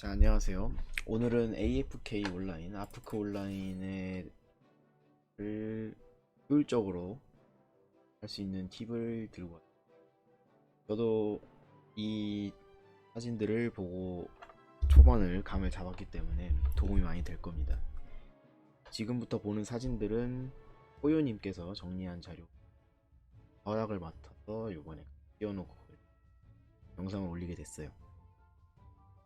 자, 안녕하세요. 오늘은 AFK 온라인, 아프크 온라인을 효율적으로 할 수 있는 팁을 들고 왔어요. 저도 이 사진들을 보고 초반을 감을 잡았기 때문에 도움이 많이 될 겁니다. 지금부터 보는 사진들은 호요님께서 정리한 자료 허락을 맡아서 요번에 띄워놓고 영상을 올리게 됐어요.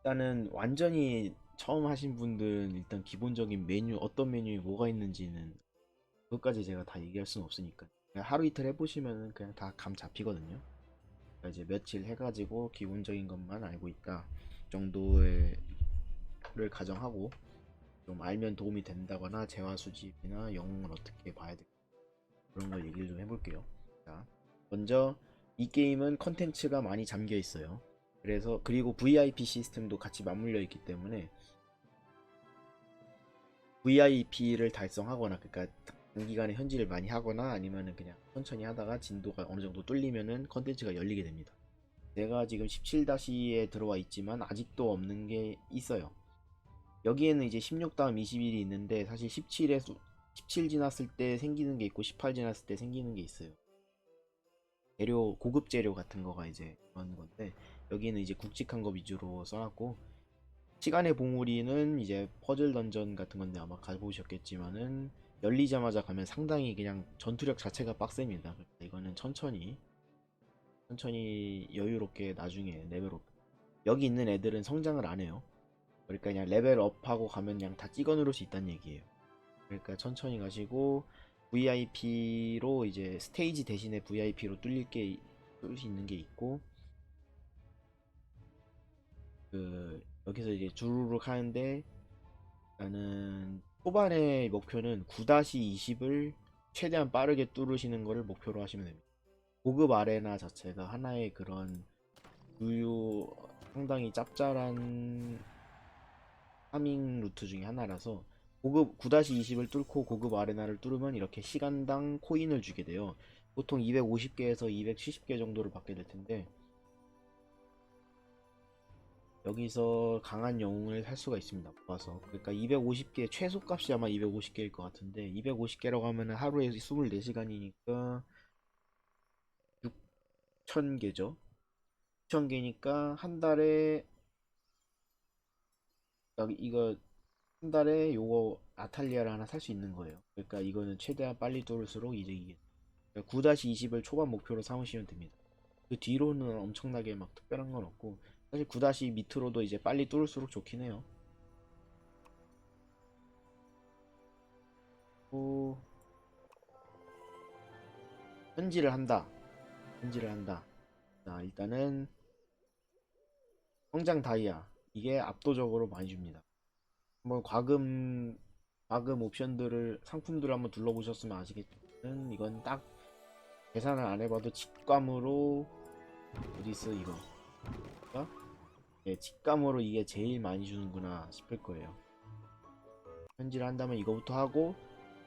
일단은 완전히 처음 하신 분들은 일단 기본적인 메뉴 어떤 메뉴에 뭐가 있는지는 그것까지 제가 다 얘기할 수는 없으니까 하루 이틀 해보시면은 그냥 다 감 잡히거든요. 그러니까 이제 며칠 해가지고 기본적인 것만 알고 있다 정도를 가정하고 좀 알면 도움이 된다거나 재화 수집이나 영웅을 어떻게 봐야 돼 그런 거 얘기를 좀 해볼게요. 자, 먼저 이 게임은 컨텐츠가 많이 잠겨 있어요. 그래서 그리고 VIP 시스템도 같이 맞물려 있기 때문에 VIP를 달성하거나 그러니까 단기간에 현질을 많이 하거나 아니면은 그냥 천천히 하다가 진도가 어느 정도 뚫리면은 컨텐츠가 열리게 됩니다. 내가 지금 17-에 들어와 있지만 아직도 없는 게 있어요. 여기에는 이제 16 다음 20일이 있는데 사실 17에 17 지났을 때 생기는 게 있고 18 지났을 때 생기는 게 있어요. 재료 고급 재료 같은 거가 이제 그런 건데 여기는 이제 굵직한 거 위주로 써놨고 시간의 봉우리는 이제 퍼즐 던전 같은 건데 아마 가보셨겠지만은 열리자마자 가면 상당히 그냥 전투력 자체가 빡셉니다. 이거는 천천히 천천히 여유롭게 나중에 레벨업 여기 있는 애들은 성장을 안 해요. 그러니까 그냥 레벨 업하고 가면 그냥 다 찍어 누를 수 있다는 얘기예요. 그러니까 천천히 가시고 VIP로 이제 스테이지 대신에 VIP로 뚫릴 게 뚫을 수 있는 게 있고 그 여기서 이제 주르륵 하는데 나는 초반의 목표는 9-20을 최대한 빠르게 뚫으시는 거를 목표로 하시면 됩니다. 고급 아레나 자체가 하나의 그런 유유 상당히 짭짤한 파밍 루트 중에 하나라서 고급 9-20을 뚫고 고급 아레나를 뚫으면 이렇게 시간당 코인을 주게 돼요. 보통 250개에서 270개 정도를 받게 될 텐데 여기서 강한 영웅을 살 수가 있습니다. 모아서 그러니까 250개 최소 값이 아마 250개일 것 같은데 250개라고 하면은 하루에 24시간이니까 6,000개죠. 6,000개니까 한 달에 이거 한 달에 요거 아탈리아를 하나 살 수 있는 거예요. 그러니까 이거는 최대한 빨리 뚫을수록 이득이게. 그러니까 9-20을 초반 목표로 삼으시면 됩니다. 그 뒤로는 엄청나게 막 특별한 건 없고 사실 9- 밑으로도 이제 빨리 뚫을수록 좋긴 해요. 또 현질을 한다. 현질을 한다. 자, 일단은 성장 다이아 이게 압도적으로 많이 줍니다. 한번 과금 과금 옵션들을 상품들을 한번 둘러보셨으면 아시겠지만 이건 딱 계산을 안 해봐도 직감으로 어디 있어 이거 어? 네, 직감으로 이게 제일 많이 주는구나 싶을 거예요. 현질을 한다면 이거부터 하고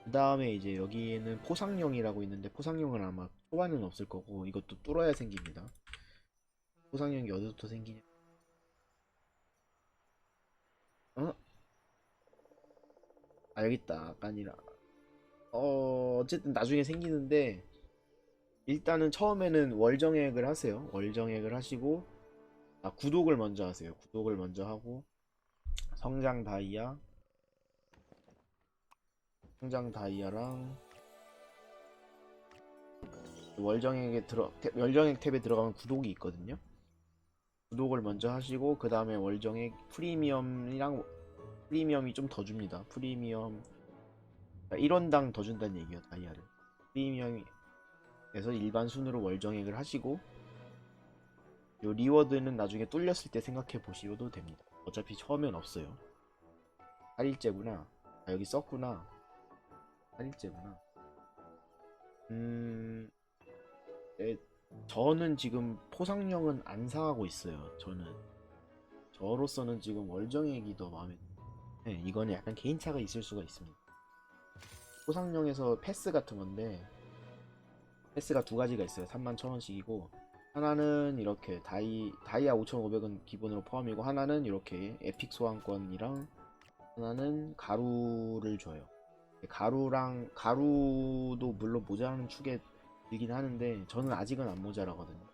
그 다음에 이제 여기에는 포상용이라고 있는데 포상용은 아마 초반은 없을 거고 이것도 뚫어야 생깁니다. 포상용이 어디부터 생기냐? 어? 아 여기 있다. 아까 아니라 어 어쨌든 나중에 생기는데 일단은 처음에는 월정액을 하세요. 월정액을 하시고 아 구독을 먼저 하세요. 구독을 먼저 하고 성장 다이아 성장 다이아랑 월정액에 들어 탭- 월정액 탭에 들어가면 구독이 있거든요. 구독을 먼저 하시고 그 다음에 월정액 프리미엄이랑 프리미엄이 좀 더 줍니다. 프리미엄 1원당 더 준다는 얘기예요. 다이아를 프리미엄에서 일반 순으로 월정액을 하시고 요 리워드는 나중에 뚫렸을 때 생각해 보셔도 됩니다. 어차피 처음엔 없어요. 8일째구나. 아 여기 썼구나. 8일째구나. 음... 네, 저는 지금 포상령은 안 사하고 있어요. 저는 저로서는 지금 월정액이 더 마음에 네, 이거는 약간 개인차가 있을 수가 있습니다. 포상령에서 패스 같은 건데 패스가 두 가지가 있어요. 3만 천 원씩이고 하나는 이렇게 다이 다이아 5,500은 기본으로 포함이고 하나는 이렇게 에픽 소환권이랑 하나는 가루를 줘요. 가루랑 가루도 물론 모자라는 축에 들긴 하는데 저는 아직은 안 모자라거든요.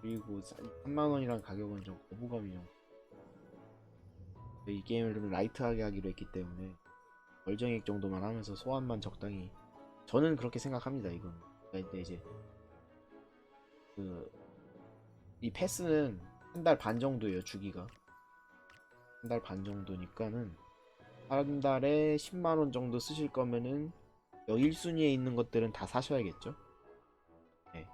그리고 3만 원이란 가격은 좀 거부감이 좀. 이 게임을 좀 라이트하게 하기로 했기 때문에 월정액 정도만 하면서 소환만 적당히 저는 그렇게 생각합니다. 이건 근데 이제 그 이 패스는 한 달 반 정도예요 주기가 한 달 반 정도니까는 한 달에 10만 원 정도 쓰실 거면은 여기 1순위에 있는 것들은 다 사셔야겠죠. 네.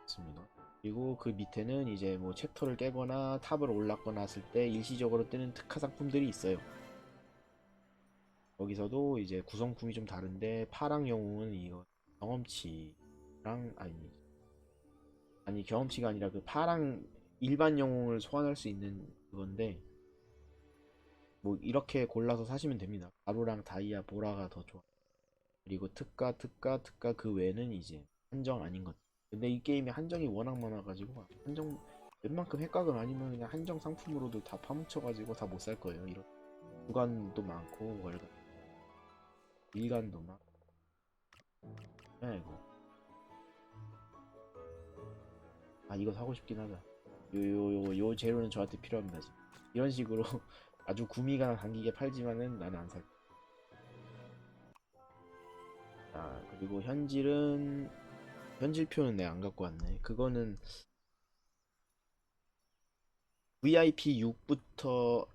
맞습니다. 그리고 그 밑에는 이제 뭐 챕터를 깨거나 탑을 올랐거나 했을 때 일시적으로 뜨는 특화 상품들이 있어요. 거기서도 이제 구성품이 좀 다른데 파랑 영웅은 이거 경험치 랑 아니 아니 경험치가 아니라 그 파랑 일반 영웅을 소환할 수 있는 그건데 뭐 이렇게 골라서 사시면 됩니다. 가루랑 다이아 보라가 더 좋아. 그리고 특가 특가 특가 그 외에는 이제 한정 아닌 것. 근데 이 게임이 한정이 워낙 많아가지고 한정 웬만큼 핵각은 아니면 그냥 한정 상품으로도 다 파묻혀가지고 다 못 살 거예요. 이런 구간도 많고 월간 일간도 막. 야 이거. 아 이거 사고 싶긴 하다. 요요요 요, 요 재료는 저한테 필요합니다. 지금. 이런 식으로 아주 구미가 당기게 팔지만은 나는 안 살. 아 그리고 현질은 현질표는 내가 안 갖고 왔네. 그거는 VIP 6부터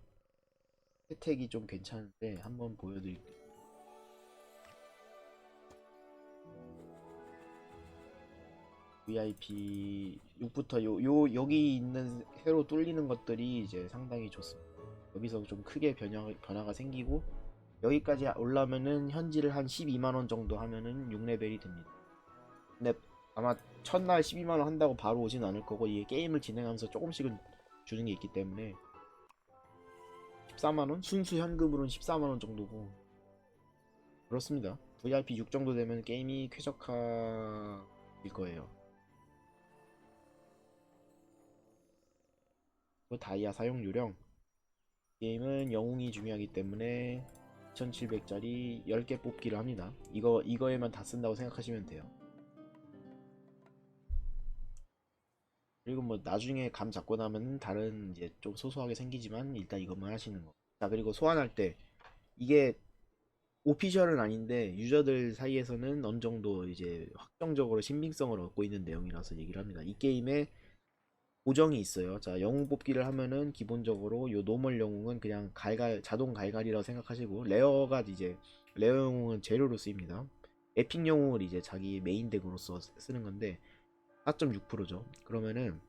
혜택이 좀 괜찮은데 한번 보여드릴게요. VIP 6부터 요, 요 여기 있는 새로 뚫리는 것들이 이제 상당히 좋습니다. 여기서 좀 크게 변화, 변화가 생기고 여기까지 올라면은 현질을 한 12만원 정도 하면은 6레벨이 됩니다. 근데 아마 첫날 12만원 한다고 바로 오진 않을 거고 이게 게임을 진행하면서 조금씩은 주는 게 있기 때문에 14만원? 순수 현금으로는 14만원 정도고 그렇습니다. VIP 6 정도 되면 게임이 쾌적할 거예요. 그 다이아 사용 요령 게임은 영웅이 중요하기 때문에 2700짜리 10개 뽑기를 합니다. 이거 이거에만 다 쓴다고 생각하시면 돼요. 그리고 뭐 나중에 감 잡고 나면 다른 이제 좀 소소하게 생기지만 일단 이것만 하시는 거. 자 그리고 소환할 때 이게 오피셜은 아닌데 유저들 사이에서는 어느 정도 이제 확정적으로 신빙성을 얻고 있는 내용이라서 얘기를 합니다. 이 게임에 보정이 있어요. 자, 영웅 뽑기를 하면은 기본적으로 요 노멀 영웅은 그냥 갈갈 자동 갈갈이라고 생각하시고 레어가 이제 레어 영웅은 재료로 쓰입니다. 에픽 영웅을 이제 자기 메인 덱으로서 쓰는 건데 4.6%죠. 그러면은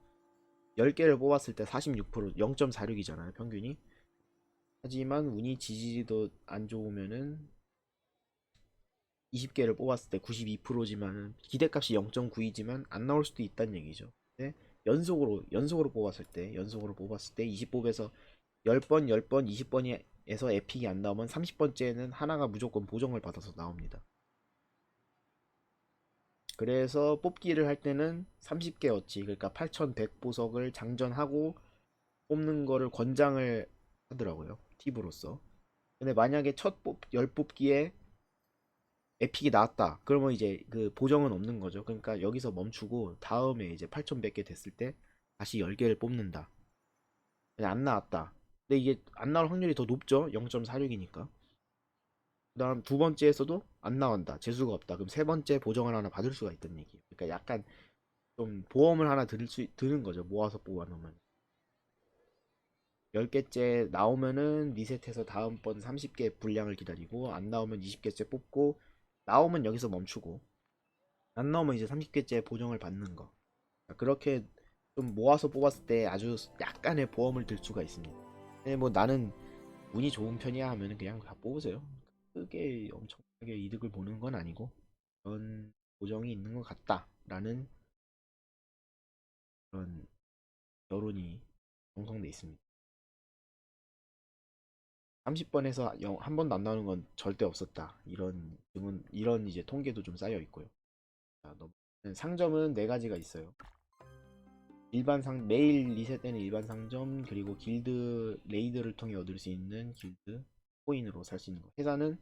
10개를 뽑았을 때 46% 0.46이잖아요, 평균이. 하지만 운이 지지도 안 좋으면은 20개를 뽑았을 때 92%지만 기대값이 0.9이지만 안 나올 수도 있다는 얘기죠. 네? 연속으로 연속으로 뽑았을 때 연속으로 뽑았을 때 20뽑에서 10번 10번 20번에서 에픽이 안 나오면 30번째는 하나가 무조건 보정을 받아서 나옵니다. 그래서 뽑기를 할 때는 30개어치 그러니까 8100 보석을 장전하고 뽑는 거를 권장을 하더라고요. 팁으로서. 근데 만약에 첫 뽑, 열 뽑기에 에픽이 나왔다. 그러면 이제 그 보정은 없는 거죠. 그러니까 여기서 멈추고 다음에 이제 8100개 됐을 때 다시 10개를 뽑는다. 안 나왔다. 근데 이게 안 나올 확률이 더 높죠. 0.46이니까. 그 다음 두 번째에서도 안 나온다. 재수가 없다. 그럼 세 번째 보정을 하나 받을 수가 있다는 얘기예요. 그러니까 약간 좀 보험을 하나 들 수, 드는 거죠. 모아서 뽑아 놓으면. 10개째 나오면은 리셋해서 다음번 30개 분량을 기다리고 안 나오면 20개째 뽑고 나오면 여기서 멈추고 안 나오면 이제 30개째 보정을 받는 거. 그렇게 좀 모아서 뽑았을 때 아주 약간의 보험을 들 수가 있습니다. 근데 뭐 나는 운이 좋은 편이야 하면은 그냥 다 뽑으세요. 크게 엄청나게 이득을 보는 건 아니고 그런 보정이 있는 것 같다 라는 그런 여론이 형성돼 있습니다 30번에서 한 번도 안 나오는 건 절대 없었다. 이런 등은 이런 이제 통계도 좀 쌓여 있고요. 자, 넘 상점은 네 가지가 있어요. 일반 상 매일 리셋되는 일반 상점 그리고 길드 레이드를 통해 얻을 수 있는 길드 코인으로 살 수 있는 거. 회사는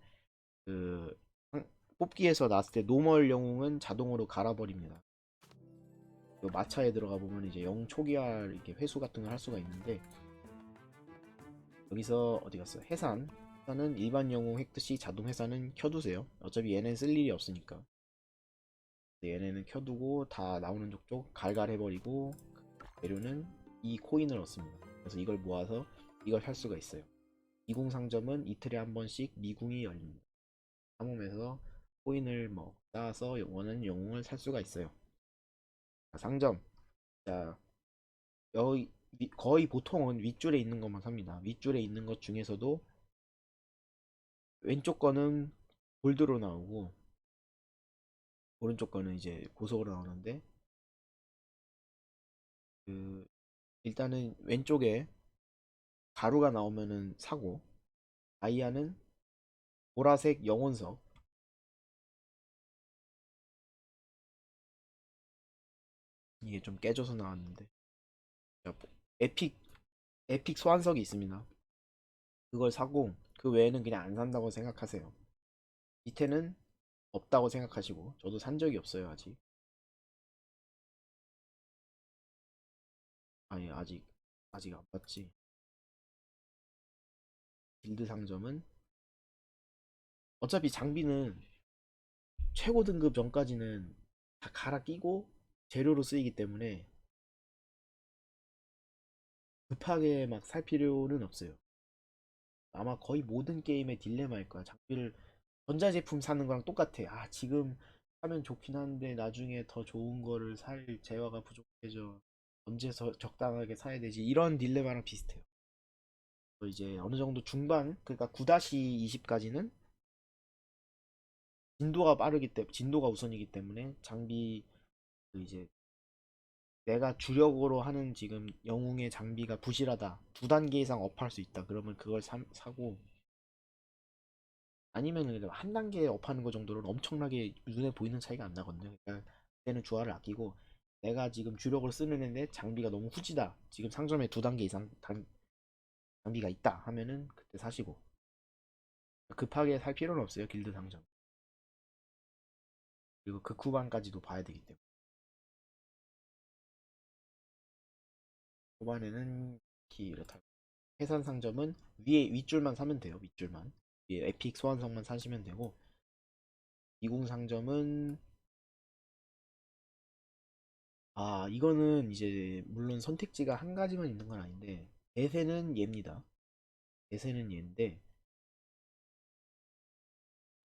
그 상- 뽑기에서 나왔을 때 노멀 영웅은 자동으로 갈아버립니다. 그 마차에 들어가 보면 이제 영웅 초기화 이렇게 회수 같은 걸 할 수가 있는데 여기서 어디 갔어? 해산. 해산은 일반 영웅 획득시 자동 해산은 켜두세요. 어차피 얘는 쓸 일이 없으니까. 얘네는 켜두고 다 나오는 족족 갈갈해버리고 재료는 이 코인을 얻습니다. 그래서 이걸 모아서 이걸 살 수가 있어요. 미궁 상점은 이틀에 한 번씩 미궁이 열립니다. 삼홈에서 코인을 뭐 쌓아서 원하는 영웅을 살 수가 있어요. 자, 상점. 자, 여기 위- 거의 보통은 윗줄에 있는 것만 삽니다. 윗줄에 있는 것 중에서도 왼쪽 거는 골드로 나오고 오른쪽 거는 이제 고속으로 나오는데 그 일단은 왼쪽에 가루가 나오면은 사고 다이아는 보라색 영혼석 이게 좀 깨져서 나왔는데 에픽 에픽 소환석이 있습니다. 그걸 사고 그 외에는 그냥 안 산다고 생각하세요. 밑에는 없다고 생각하시고 저도 산 적이 없어요 아직. 아니 아직 아직 안 봤지. 빌드 상점은? 어차피 장비는 최고 등급 전까지는 다 갈아 끼고 재료로 쓰이기 때문에 급하게 막 살 필요는 없어요 아마 거의 모든 게임의 딜레마일 거야 장비를 전자제품 사는 거랑 똑같아. 아, 지금 사면 좋긴 한데 나중에 더 좋은 거를 살 재화가 부족해져. 언제 서 적당하게 사야 되지? 이런 딜레마랑 비슷해요. 이제 어느 정도 중반, 그러니까 9-20까지는 진도가 빠르기 때문에, 진도가 우선이기 때문에 장비, 그 이제 내가 주력으로 하는 지금 영웅의 장비가 부실하다. 두 단계 이상 업할 수 있다. 그러면 그걸 사, 아니면은 그래도 한 단계 업하는 거 정도는 엄청나게 눈에 보이는 차이가 안 나거든요. 그러니까 그때는 주화를 아끼고 내가 지금 주력으로 쓰는 애인데 장비가 너무 후지다. 지금 상점에 두 단계 이상 단, 장비가 있다 하면은 그때 사시고 급하게 살 필요는 없어요. 길드 상점. 그리고 그 후반까지도 봐야 되기 때문에 후반에는 특히 이렇다. 해산 상점은 위에 윗줄만 사면 돼요. 윗줄만. 위에 에픽 소환성만 사시면 되고 미궁 상점은 아 이거는 이제 물론 선택지가 한 가지만 있는 건 아닌데 대세는 얘입니다. 대세는 얘인데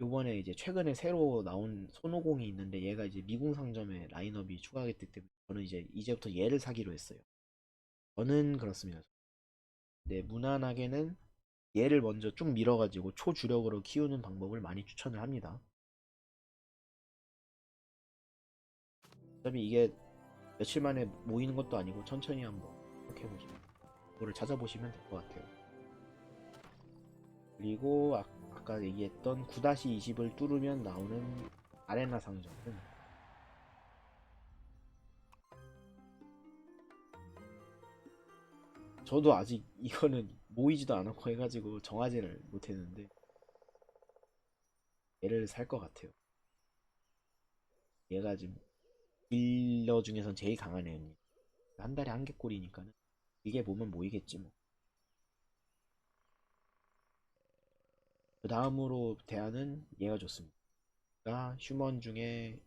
요번에 이제 최근에 새로 나온 손오공이 있는데 얘가 이제 미궁 상점에 라인업이 추가됐기 때문에 저는 이제 이제부터 얘를 사기로 했어요. 저는 그렇습니다. 네, 무난하게는 얘를 먼저 쭉 밀어가지고 초주력으로 키우는 방법을 많이 추천을 합니다. 어차피 이게 며칠 만에 모이는 것도 아니고 천천히 한번 해보죠. 그거를 찾아보시면 될 것 같아요. 그리고 아, 아까 얘기했던 9-20을 뚫으면 나오는 아레나 상점은 저도 아직 이거는 모이지도 않았고 해가지고 정하지를 못했는데 얘를 살 것 같아요. 얘가 지금 딜러 중에선 제일 강한 애입니다. 한 달에 한 개꼴이니까는 이게 보면 모이겠지 뭐. 그 다음으로 대안은 얘가 좋습니다. 가 휴먼 중에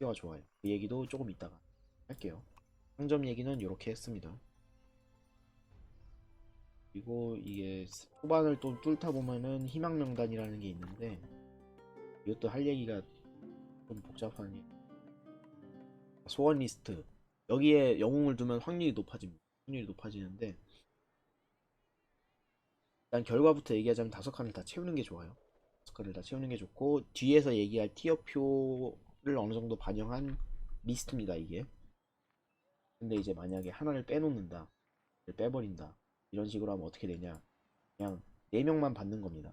가 좋아요. 그 얘기도 조금 이따가 할게요. 상점 얘기는 이렇게 했습니다. 그리고 이게 후반을 또 뚫다 보면은 희망 명단이라는 게 있는데 이것도 할 얘기가 좀게 소원 리스트 여기에 영웅을 두면 확률이 높아집니다. 확률이 높아지는데 일단 결과부터 얘기하자면 다섯 칸을 다 채우는 게 좋아요. 다섯 칸을 다 채우는 게 좋고 뒤에서 얘기할 티어표를 어느 정도 반영한 리스트입니다. 이게 근데 이제 만약에 하나를 빼놓는다 빼버린다 이런 식으로 하면 어떻게 되냐 그냥 4명만 받는 겁니다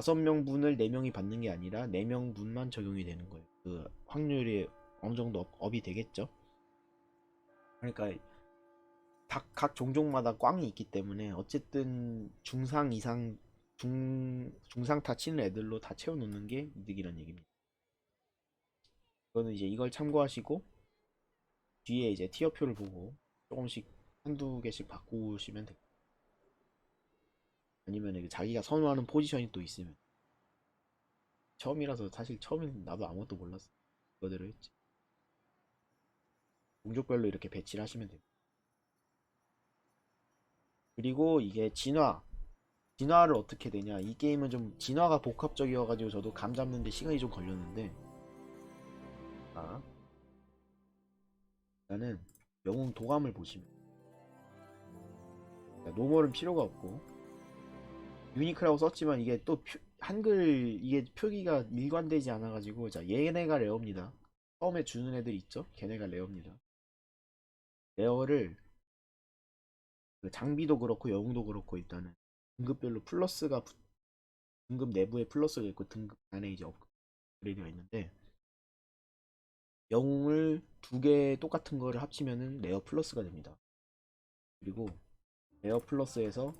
다섯 명분을 네 명이 받는 게 아니라 네 명분만 적용이 되는 거예요. 그 확률이 어느 정도 업, 업이 되겠죠. 그러니까 각, 각 종족마다 꽝이 있기 때문에 어쨌든 중상 이상 중 중상 타 치는 애들로 다 채워놓는 게 이득이란 얘기입니다. 이거는 이제 이걸 참고하시고 뒤에 이제 티어표를 보고 조금씩 한두 개씩 바꾸시면 됩니다. 아니면 자기가 선호하는 포지션이 또 있으면 처음이라서 사실 처음엔 나도 아무것도 몰랐어. 그거대로 했지. 종족별로 이렇게 배치를 하시면 됩니다. 그리고 이게 진화 진화를 어떻게 되냐 이 게임은 좀 진화가 복합적이어가지고 저도 감 잡는데 시간이 좀 걸렸는데 아 일단은 영웅 도감을 보시면 자, 노멀은 필요가 없고 유니크라고 썼지만 이게 또 표- 한글 이게 표기가 일관되지 않아 가지고 자 얘네가 레어입니다. 처음에 주는 애들 있죠? 걔네가 레어입니다. 레어를 그 장비도 그렇고 영웅도 그렇고 일단은 등급별로 플러스가 붙- 등급 내부에 플러스가 있고 등급 안에 이제 업그레이드가 있는데 영웅을 두 개 똑같은 거를 합치면은 레어 플러스가 됩니다. 그리고 레어 플러스에서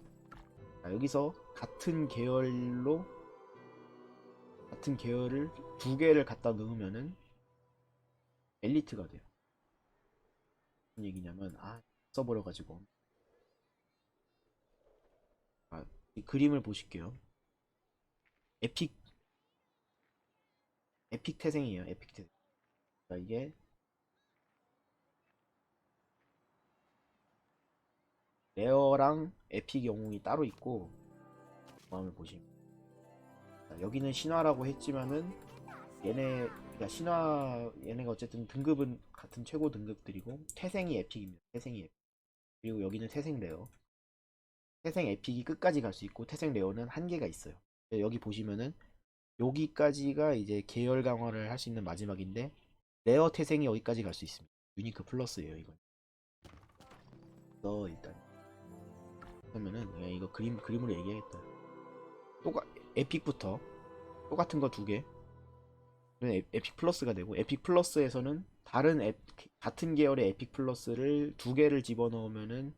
자, 여기서 같은 계열로 같은 계열을 두 개를 갖다 넣으면은 엘리트가 돼요. 무슨 얘기냐면 아 써버려 가지고 아, 이 그림을 보실게요. 에픽 에픽 태생이에요. 에픽 태생. 자, 이게 레어랑 에픽 영웅이 따로 있고 마음을 보시면 자, 여기는 신화라고 했지만은 얘네 그러니까 신화 얘네가 어쨌든 등급은 같은 최고 등급들이고 태생이 에픽입니다. 태생이 에픽. 그리고 여기는 태생 레어. 태생 에픽이 끝까지 갈 수 있고 태생 레어는 한계가 있어요. 여기 보시면은 여기까지가 이제 계열 강화를 할 수 있는 마지막인데 레어 태생이 여기까지 갈 수 있습니다. 유니크 플러스예요, 이건. 너 일단 그러면은 야, 이거 그림 그림으로 얘기하겠다. 똑같 에픽부터 똑같은 거 두 개. 에- 에픽 플러스가 되고 에픽 플러스에서는 다른 에, 같은 계열의 에픽 플러스를 두 개를 집어넣으면은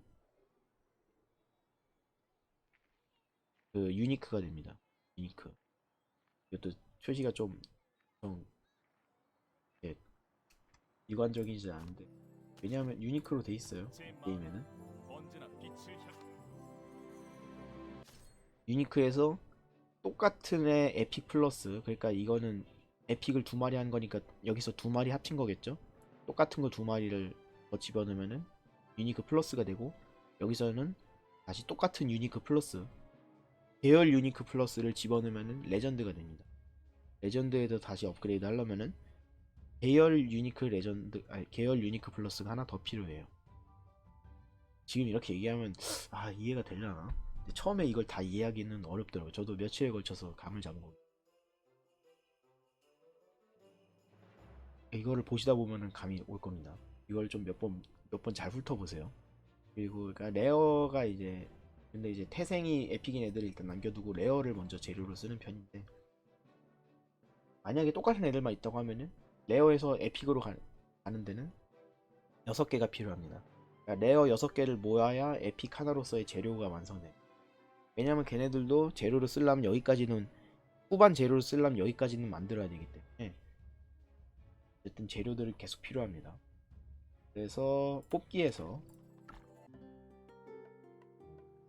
그 유니크가 됩니다. 유니크. 이것도 표시가 좀, 좀 예, 일관적이지 않은데. 왜냐하면 유니크로 돼 있어요 게임에는. 유니크에서 똑같은 애 에픽 플러스 그러니까 이거는 에픽을 두 마리 한 거니까 여기서 두 마리 합친 거겠죠? 똑같은 거 두 마리를 더 집어넣으면은 유니크 플러스가 되고 여기서는 다시 똑같은 유니크 플러스 계열 유니크 플러스를 집어넣으면은 레전드가 됩니다. 레전드에도 다시 업그레이드 하려면은 계열 유니크 레전드 아니 계열 유니크 플러스가 하나 더 필요해요 지금 이렇게 얘기하면 아 이해가 되려나 처음에 이걸 다 이해하기는 어렵더라고요. 저도 며칠에 걸쳐서 감을 잡은 거. 이거를 보시다 보면은 감이 올 겁니다. 이걸 좀 몇 번 몇 번 잘 훑어보세요. 그리고 그러니까 레어가 이제 근데 이제 태생이 에픽인 애들을 일단 남겨두고 레어를 먼저 재료로 쓰는 편인데 만약에 똑같은 애들만 있다고 하면은 레어에서 에픽으로 가, 가는 데는 6개가 필요합니다. 그러니까 레어 6개를 모아야 에픽 하나로서의 재료가 완성돼. 왜냐면 걔네들도 재료를 쓰려면 여기까지는 후반 재료를 쓰려면 여기까지는 만들어야 되기 때문에 어쨌든 재료들이 계속 필요합니다. 그래서 뽑기에서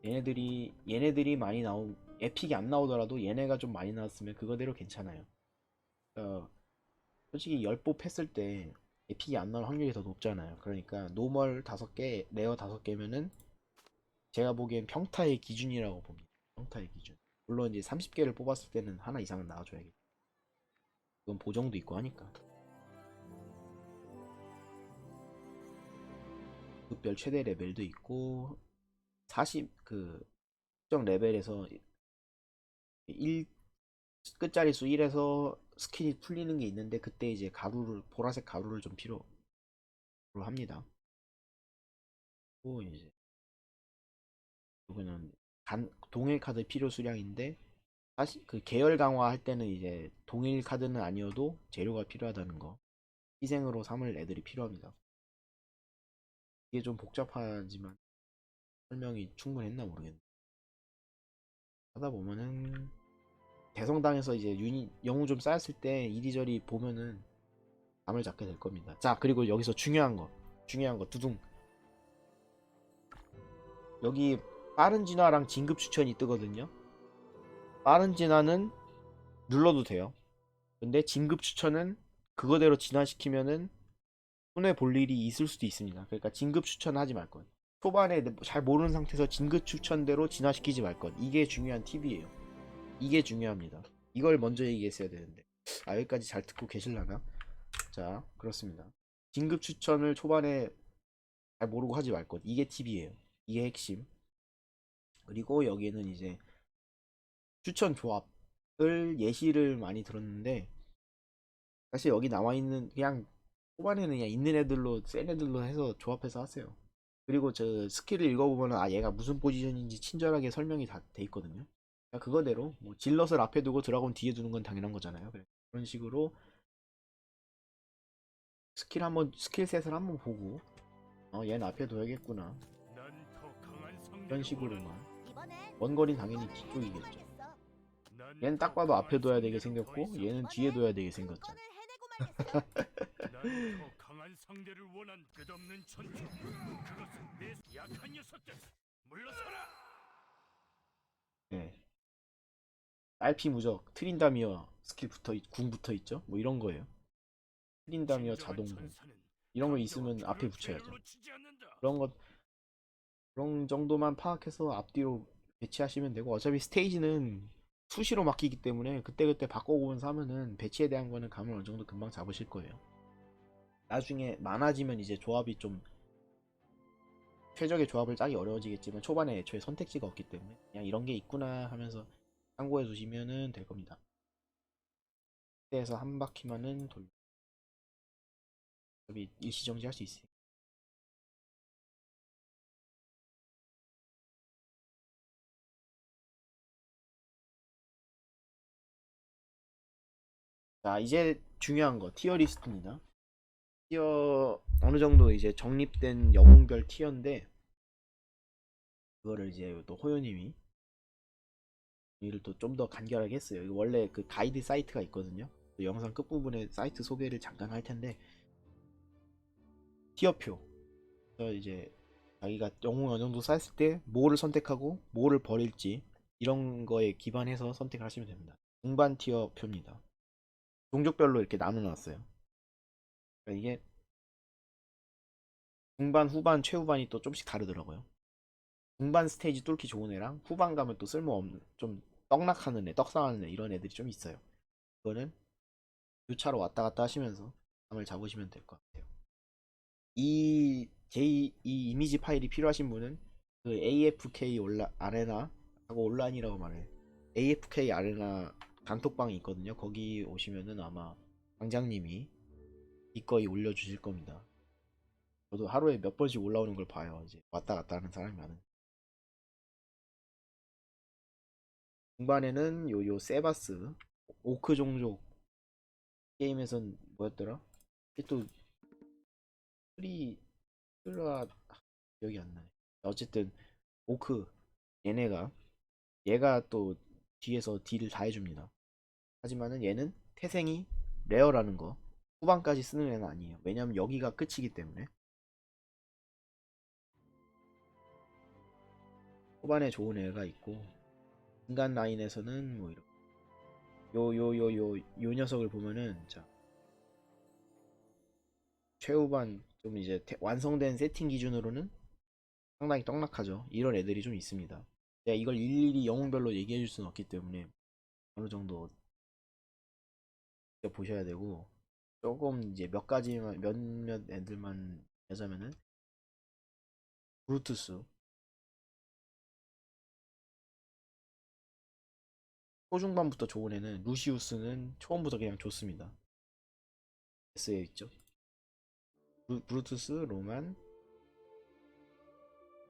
얘네들이 얘네들이 많이 나온 에픽이 안 나오더라도 얘네가 좀 많이 나왔으면 그거대로 괜찮아요. 어, 솔직히 10뽑 했을 때 에픽이 안 나올 확률이 더 높잖아요. 그러니까 노멀 5개, 레어 5개면은 제가 보기엔 평타의 기준이라고 봅니다. 평타의 기준. 물론 이제 30개를 뽑았을 때는 하나 이상은 나와줘야겠죠. 그건 보정도 있고 하니까. 급별 최대 레벨도 있고 40그 특정 레벨에서 1 끝자리 수 1에서 스킨이 풀리는 게 있는데 그때 이제 가루를 보라색 가루를 좀 필요로 합니다. 또 이제 이거는 간 동일 카드 필요 수량인데 사실 그 계열 강화할 때는 이제 동일 카드는 아니어도 재료가 필요하다는 거 희생으로 삼을 애들이 필요합니다. 이게 좀 복잡하지만 설명이 충분했나 모르겠네. 하다 보면은 대성당에서 이제 유닛 영웅 좀 쌓였을 때 이리저리 보면은 감을 잡게 될 겁니다. 자 그리고 여기서 중요한 거 중요한 거 두둥 여기 빠른 진화랑 진급 추천이 뜨거든요. 빠른 진화는 눌러도 돼요. 근데 진급 추천은 그거대로 진화시키면은 손해 볼 일이 있을 수도 있습니다. 그러니까 진급 추천하지 말 것. 초반에 잘 모르는 상태에서 진급 추천대로 진화시키지 말 것. 이게 중요한 팁이에요. 이게 중요합니다. 이걸 먼저 얘기했어야 되는데. 아 여기까지 잘 듣고 계실라나? 자 그렇습니다. 진급 추천을 초반에 잘 모르고 하지 말 것. 이게 팁이에요. 이게 핵심. 그리고 여기에는 이제 추천 조합을 예시를 많이 들었는데 사실 여기 나와 있는 그냥 초반에는 그냥 있는 애들로 센 애들로 해서 조합해서 하세요. 그리고 저 스킬을 읽어보면 아 얘가 무슨 포지션인지 친절하게 설명이 다 돼 있거든요. 그냥 그거대로 뭐 질럿을 앞에 두고 드라곤 뒤에 두는 건 당연한 거잖아요. 그래. 그런 식으로 스킬 한번 스킬셋을 한번 보고 어 얘는 앞에 둬야겠구나 이런 식으로만 원거리는 당연히 뒤쪽이겠죠. 얘는 딱 봐도 앞에 둬야 되게 생겼고 얘는 뒤에 둬야 되게 생겼죠. 건을 해내고만 있어. 난더 강한 상대를 원한 끝없는 전투. 그것은 내 약한 녀석들. 물러서라. 네. 딸피 무적 트린다미어 스킬 붙어 있, 궁 붙어 있죠. 뭐 이런 거예요. 트린다미어 전사는 이런 거 있으면 앞에 붙여야죠. 그런 것 그런 정도만 파악해서 앞뒤로 배치하시면 되고 어차피 스테이지는 수시로 바뀌기 때문에 그때그때 바꿔보면서 하면은 배치에 대한 거는 감을 어느 정도 금방 잡으실 거예요. 나중에 많아지면 이제 조합이 좀 최적의 조합을 짜기 어려워지겠지만 초반에 애초에 선택지가 없기 때문에 그냥 이런 게 있구나 하면서 참고해 두시면은 될 겁니다. 그때에서 한 바퀴만은 돌 어차피 일시 정지 할 수 있어요. 자, 이제 중요한 거 티어 리스트입니다. 티어 어느 정도 이제 정립된 영웅별 티어인데 그거를 이제 또 호요님이 이를 또 좀 더 간결하게 했어요. 원래 그 가이드 사이트가 있거든요. 그 영상 끝부분에 사이트 소개를 잠깐 할 텐데 티어표. 이제 자기가 영웅 어느 정도 쌓였을 때 뭐를 선택하고 뭐를 버릴지 이런 거에 기반해서 선택을 하시면 됩니다. 중반 티어 표입니다. 종족별로 이렇게 나눠놨어요. 그러니까 이게 중반, 후반, 최후반이 또 좀씩 다르더라고요. 중반 스테이지 뚫기 좋은 애랑 후반 가면 또 쓸모없는 좀 떡락하는 애, 떡상하는 애 이런 애들이 좀 있어요. 그거는 유차로 왔다 갔다 하시면서 감을 잡으시면 될 것 같아요. 이 제2 이 이미지 파일이 필요하신 분은 그 AFK 올라 아레나 하고 온라인이라고 말해. AFK 아레나 단톡방이 있거든요. 거기 오시면은 아마 방장님이 기꺼이 올려주실 겁니다. 저도 하루에 몇 번씩 올라오는 걸 봐요. 이제 왔다 갔다 하는 사람이 많은. 중반에는 요요 세바스 오크 종족 게임에선 뭐였더라? 이게 또 프리 플라 기억이 안 나네. 어쨌든 오크 얘네가 얘가 또 뒤에서 딜을 다 해줍니다. 하지만은 얘는 태생이 레어라는 거 후반까지 쓰는 애는 아니에요. 왜냐면 여기가 끝이기 때문에 후반에 좋은 애가 있고 인간 라인에서는 뭐 이런 요요 요 요 요 녀석을 보면은 자 최후반 좀 이제 태- 완성된 세팅 기준으로는 상당히 떡락하죠. 이런 애들이 좀 있습니다. 제가 이걸 일일이 영웅별로 얘기해 줄 수는 없기 때문에 어느 정도 보셔야 되고 조금 이제 몇 가지만 몇몇 애들만 하자면은 브루투스 초중반부터 좋은 애는 루시우스는 처음부터 그냥 좋습니다. S에 있죠. 브루, 브루투스, 로만,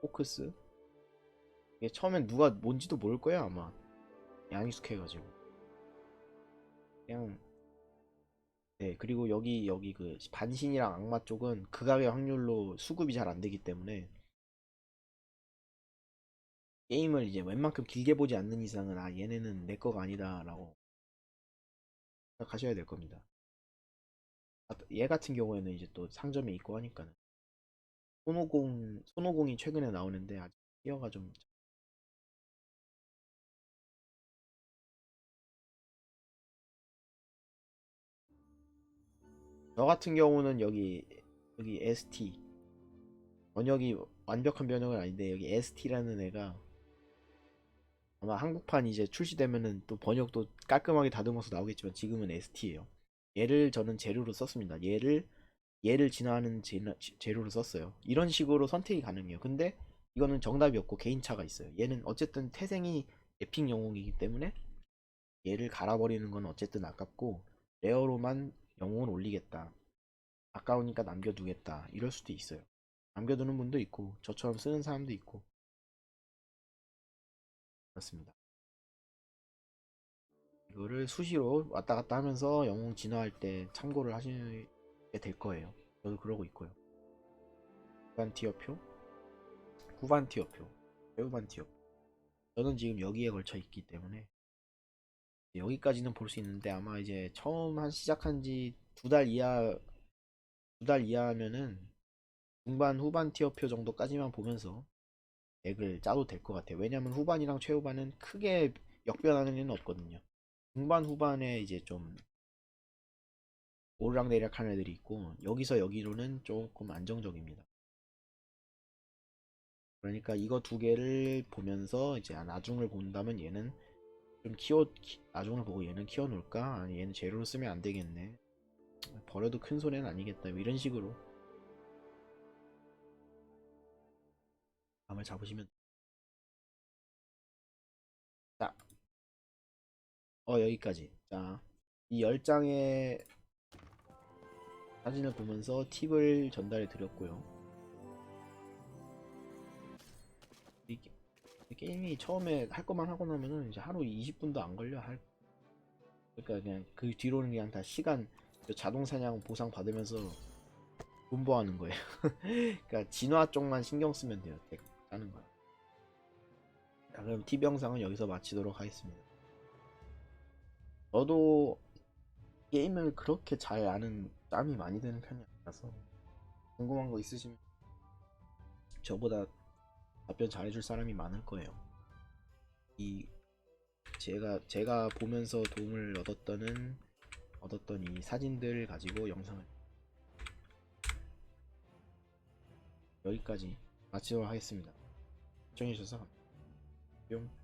포크스. 이게 처음엔 누가 뭔지도 모를 거예요 아마. 양이 익숙해가지고 그냥 네 그리고 여기 여기 그 반신이랑 악마 쪽은 극악의 확률로 수급이 잘 안 되기 때문에 게임을 이제 웬만큼 길게 보지 않는 이상은 아 얘네는 내 거가 아니다라고 생각하셔야 될 겁니다. 아, 얘 같은 경우에는 이제 또 상점에 있고 하니까는 손오공 손오공이 최근에 나오는데 아직 티어가 좀 저 같은 경우는 여기 여기 ST 번역이 완벽한 번역은 아닌데 여기 ST라는 애가 아마 한국판 이제 출시되면은 또 번역도 깔끔하게 다듬어서 나오겠지만 지금은 ST예요. 얘를 저는 재료로 썼습니다. 얘를 얘를 진화하는 재- 재료로 썼어요. 이런 식으로 선택이 가능해요. 근데 이거는 정답이 없고 개인차가 있어요. 얘는 어쨌든 태생이 에픽 영웅이기 때문에 얘를 갈아버리는 건 어쨌든 아깝고 레어로만 영웅을 올리겠다. 아까우니까 남겨두겠다. 이럴 수도 있어요. 남겨두는 분도 있고 저처럼 쓰는 사람도 있고 그렇습니다. 이거를 수시로 왔다 갔다 하면서 영웅 진화할 때 참고를 하시게 될 거예요. 저도 그러고 있고요. 후반 티어표, 후반 티어표, 최후반 티어표. 저는 지금 여기에 걸쳐 있기 때문에 여기까지는 볼 수 있는데 아마 이제 처음 한 시작한 지 두 달 이하 두 달 이하면은 중반 후반 티어표 정도까지만 보면서 덱을 짜도 될 것 같아요. 왜냐면 후반이랑 최후반은 크게 역변하는 일은 없거든요. 중반 후반에 이제 좀 오르락내리락 하는 애들이 있고 여기서 여기로는 조금 안정적입니다. 그러니까 이거 두 개를 보면서 이제 아, 나중을 본다면 얘는 좀 키워 키- 나중을 보고 얘는 키워놓을까? 아니 얘는 재료로 쓰면 안 되겠네. 버려도 큰 손해는 아니겠다. 뭐 이런 식으로 감을 잡으시면 자, 어 여기까지. 자, 이 10장의 사진을 보면서 팁을 전달해 드렸고요. 이, 게- 이 게임이 처음에 할 것만 하고 나면은 이제 하루 20분도 안 걸려 할. 그러니까 그냥 그 뒤로는 그냥 다 시간 그 자동 사냥 보상 받으면서 분보하는 거예요. 그러니까 진화 쪽만 신경 쓰면 돼요. 덱 짜는 거. 자, 그럼 팁 영상은 여기서 마치도록 하겠습니다. 저도 게임을 그렇게 잘 아는 짬이 많이 되는 편이 아니라서 궁금한 거 있으시면 저보다 답변 잘해줄 사람이 많을 거예요. 이 제가 제가 보면서 도움을 얻었던 얻었던 이 사진들 가지고 영상을 여기까지 마치도록 하겠습니다. 시청해주셔서 감사합니다. 뿅.